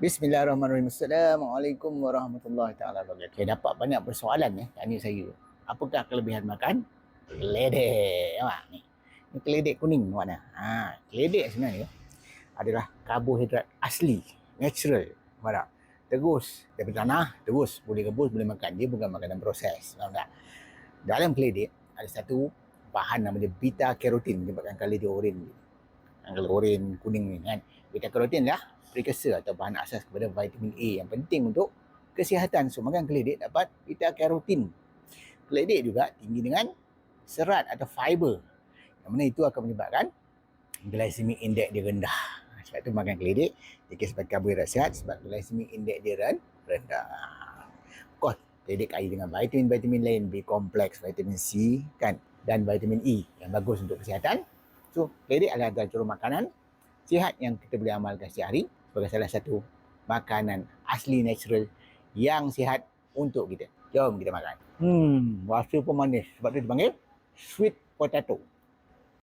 Bismillahirrahmanirrahim. Assalamualaikum warahmatullahi taala wabarakatuh. Saya dapat banyak persoalan ni tanya saya. Apakah kelebihan makan keledek? Nampak ni. Ni keledek kuning mana? Ha, keledek sebenarnya adalah karbohidrat asli, natural. Nampak? Terus daripada tanah, terus boleh rebus, boleh makan. Dia bukan makanan proses. Faham tak? Dalam keledek ada satu bahan namanya beta carotene menyebabkan colour dia oren. Yang Kalau oren kuning ni kan. Beta carotene lah precursor atau bahan asas kepada vitamin A yang penting untuk kesihatan. So makan keledek dapat beta carotene. Keledek juga tinggi dengan serat atau fiber. Yang mana itu akan menyebabkan glycemic index dia rendah. Sebab tu makan keledek dia sebagai karbohidrat sihat sebab glycemic index dia ren- rendah. Of course, keledek kaya dengan vitamin-vitamin lain, B kompleks, vitamin C kan dan vitamin E yang bagus untuk kesihatan. So, keledek adalah antara makanan sihat yang kita boleh amalkan setiap hari sebagai salah satu makanan asli natural yang sihat untuk kita. Jom kita makan. Hmm, rasa pun manis. Sebab tu dipanggil sweet potato.